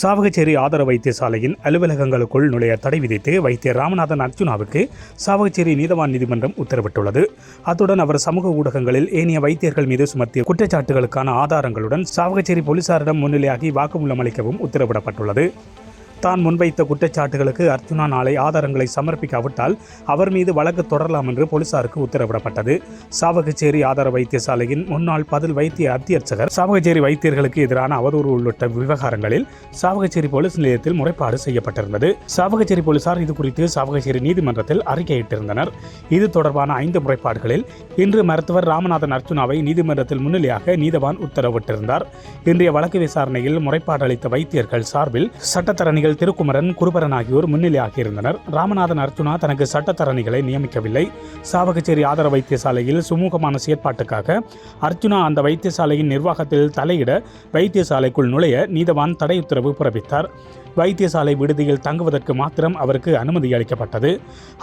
சாவகச்சேரி ஆதார வைத்தியசாலையின் அலுவலகங்களுக்குள் நுழைய தடை விதித்து வைத்தியர் ராமநாதன் அர்ஜுனாவுக்கு சாவகச்சேரி நீதவான் நீதிமன்றம் உத்தரவிட்டுள்ளது. அத்துடன் அவர் சமூக ஊடகங்களில் ஏனைய வைத்தியர்கள் மீது சுமத்திய குற்றச்சாட்டுகளுக்கான ஆதாரங்களுடன் சாவகச்சேரி போலீசாரிடம் முன்னிலையாகி வாக்குமூலம் அளிக்கவும் உத்தரவிடப்பட்டுள்ளது. தான் முன்வைத்த குற்றச்சாட்டுகளுக்கு அர்ஜுனா நாளை ஆதாரங்களை சமர்ப்பிக்காவிட்டால் அவர் மீது வழக்கு தொடரலாம் என்று போலீசாருக்கு உத்தரவிடப்பட்டது. சாவகச்சேரி ஆதார வைத்தியசாலையின் முன்னாள் பதில் வைத்திய அத்தியர்ச்சகர் சாவகச்சேரி வைத்தியர்களுக்கு எதிரான அவதூறு உள்ளிட்ட விவகாரங்களில் சாவகச்சேரி போலீஸ் நிலையத்தில் முறைப்பாடு செய்யப்பட்டிருந்தது. சாவகச்சேரி போலீசார் இது குறித்து சாவகச்சேரி நீதிமன்றத்தில் அறிக்கையிட்டிருந்தனர். இது தொடர்பான ஐந்து முறைப்பாடுகளில் இன்று மருத்துவர் ராமநாதன் அர்ஜுனாவை நீதிமன்றத்தில் முன்னிலையாக நீதவான் உத்தரவிட்டிருந்தார். இன்றைய வழக்கு விசாரணையில் முறைப்பாடு அளித்த வைத்தியர்கள் சார்பில் சட்டத்தரணிகள் நீதிபதிகள் திருக்குமரன் குருபரன் ஆகியோர் முன்னிலையாகியிருந்தனர். ராமநாதன் அர்ஜுனா தனக்கு சட்டத்தரணிகளை நியமிக்கவில்லை. சாவகச்சேரி ஆதார வைத்தியசாலையில் சுமூகமான செயற்பாட்டுக்காக அர்ஜுனா அந்த வைத்தியசாலையின் நிர்வாகத்தில் தலையிட வைத்தியசாலைக்குள் நுழைய நீதவான் தடை உத்தரவு பிறப்பித்தார். வைத்தியசாலை விடுதியில் தங்குவதற்கு மாத்திரம் அவருக்கு அனுமதி அளிக்கப்பட்டது.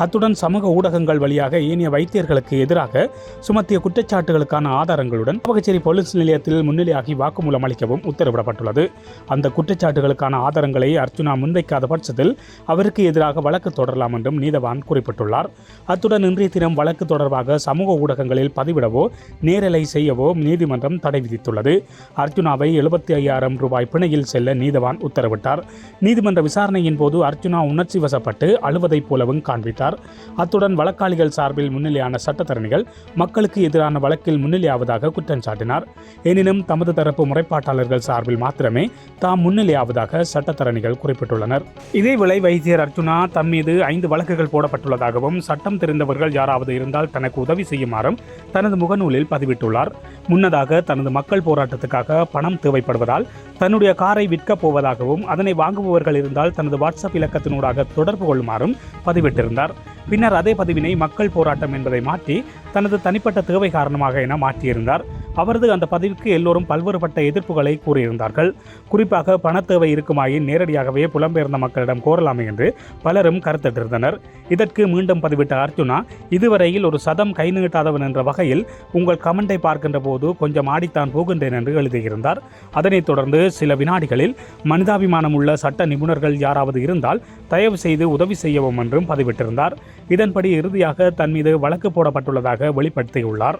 அத்துடன் சமூக ஊடகங்கள் வழியாக ஏனைய வைத்தியர்களுக்கு எதிராக சுமத்திய குற்றச்சாட்டுகளுக்கான ஆதாரங்களுடன் சாவகச்சேரி போலீஸ் நிலையத்தில் முன்னிலையாகி வாக்குமூலம் அளிக்கவும் உத்தரவிடப்பட்டுள்ளது. அந்த குற்றச்சாட்டுகளுக்கான ஆதாரங்களை அர்ஜுனா முன்வைக்காத பட்சத்தில் அவருக்கு எதிராக வழக்கு தொடரலாம் என்றும் நீதவான் குறிப்பிட்டுள்ளார். அத்துடன் இன்றைய தினம் வழக்கு தொடர்பாக சமூக ஊடகங்களில் பதிவிடவோ நேரலை செய்யவோ நீதிமன்றம் தடை விதித்துள்ளது. அர்ஜுனாவை எழுபத்தி ஐயாயிரம் ரூபாய் பிணையில் செல்ல நீதவான் உத்தரவிட்டார். நீதிமன்ற விசாரணையின் போது அர்ஜுனா உணர்ச்சி வசப்பட்டு அழுவதைப் போலவும் காண்பித்தார். அத்துடன் வழக்காளிகள் சார்பில் முன்னிலையான சட்டத்தரணிகள் மக்களுக்கு எதிரான வழக்கில் முன்னிலையாவதாக குற்றம் சாட்டினார். எனினும் தமது தரப்பு முறைப்பாட்டாளர்கள் சார்பில் மாத்திரமே தாம் முன்னிலையாவதாக சட்டத்தரணிகள் குறிப்பிட்டார் குறிப்பிட்டுள்ளனர் இதேவேளை வைத்தியர் அர்ஜுனா தம் மீது ஐந்து வழக்குகள் போடப்பட்டுள்ளதாகவும் சட்டம் தெரிந்தவர்கள் யாராவது இருந்தால் தனக்கு உதவி செய்யுமாறும் தனது முகநூலில் பதிவிட்டுள்ளார். முன்னதாக தனது மக்கள் போராட்டத்துக்காக பணம் தேவைப்படுவதால் தன்னுடைய காரை விற்கப் போவதாகவும் அதனை வாங்குபவர்கள் இருந்தால் தனது வாட்ஸ்அப் இலக்கத்தினூடாக தொடர்பு கொள்ளுமாறும் பதிவிட்டிருந்தார். பின்னர் அதே பதிவினை மக்கள் போராட்டம் என்பதை மாற்றி தனது தனிப்பட்ட தேவை காரணமாக என மாற்றியிருந்தார். அவரது அந்த பதவிக்கு எல்லோரும் பல்வேறுபட்ட எதிர்ப்புகளை கூறியிருந்தார்கள். குறிப்பாக பணத்தேவை இருக்குமாயின் நேரடியாகவே புலம்பெயர்ந்த மக்களிடம் கோரலாமே என்று பலரும் கருத்திட்டிருந்தனர் இதற்கு மீண்டும் பதிவிட்ட அர்ஜுனா இதுவரையில் ஒரு சதம் கை நீட்டாதவன் என்ற வகையில் உங்கள் கமெண்டை பார்க்கின்ற போது கொஞ்சம் ஆடித்தான் போகின்றேன் என்று எழுதியிருந்தார். அதனைத் தொடர்ந்து சில வினாடிகளில் மனிதாபிமானம் உள்ள சட்ட நிபுணர்கள் யாராவது இருந்தால் தயவு செய்து உதவி செய்யவும் என்றும் பதிவிட்டிருந்தார். இதன்படி இறுதியாக தன் மீது வழக்கு போடப்பட்டுள்ளதாக வெளிப்படுத்தியுள்ளார்.